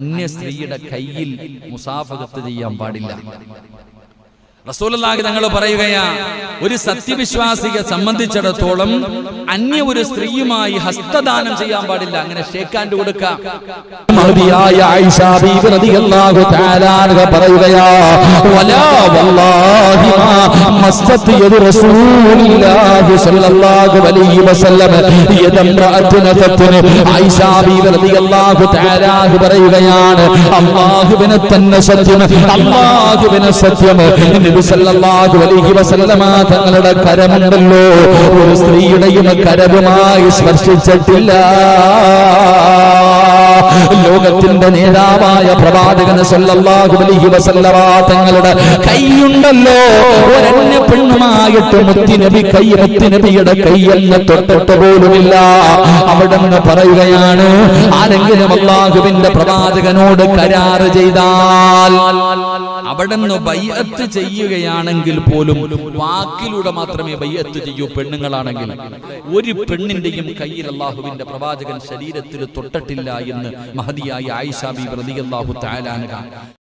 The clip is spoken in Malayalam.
അന്യ സ്ത്രീയുടെ കയ്യിൽ മുസാഫകത്ത് ചെയ്യാൻ പാടില്ല. റസൂലുള്ളാഹി തങ്ങൾ പറയുകയാ ഒരു സത്യവിശ്വാസിയെ സംബന്ധിച്ചിടത്തോളം അന്യ ഒരു സ്ത്രീയുമായി ഹസ്തദാനം ചെയ്യാൻ പാടില്ല. അങ്ങനെ ഷേക്കാൻഡ് കൊടുക്കാം. പറയുകയാ പറയുകയാണ് അല്ലാഹുവിനെ തന്നെ സത്യം അല്ലാഹുവിനെ സത്യം. നബി സല്ലല്ലാഹു അലൈഹി തങ്ങളുടെ കരമുണ്ടല്ലോ. ഒരു സ്ത്രീയുടെയും കരവുമായി സ്പർശിച്ചിട്ടില്ല. ലോകത്തിന്റെ നേതാവായ പ്രവാചകന് സല്ലല്ലാഹു അലൈഹി വസല്ലമ തങ്ങളുടെ കൈയുണ്ടല്ലോ. ഒരന്യ പെണ്ണുമായിട്ട് മുത്തിനബി കൈ മുത്തിനബിയുടെ കൈയെന്ന് തൊട്ടിട്ട് പോലുമില്ല. അവിടെ നിന്ന് പറയുകയാണ് ആരെങ്കിലും അള്ളാഹുവിന്റെ പ്രവാചകനോട് കരാറ് ചെയ്താൽ അവിടെ നിന്ന് ബയ്യത്ത് ചെയ്യുകയാണെങ്കിൽ പോലും വാക്കിലൂടെ മാത്രമേ ബയ്യത്ത് ചെയ്യൂ പെണ്ണുങ്ങളാണെങ്കിൽ. ഒരു പെണ്ണിന്റെയും കയ്യിൽ അള്ളാഹുവിന്റെ പ്രവാചകൻ ശരീരത്തിൽ തൊട്ടിട്ടില്ല എന്ന് മഹതിയായ ആയിഷാബി പ്രതി അള്ളാഹു തആല അൻഹ.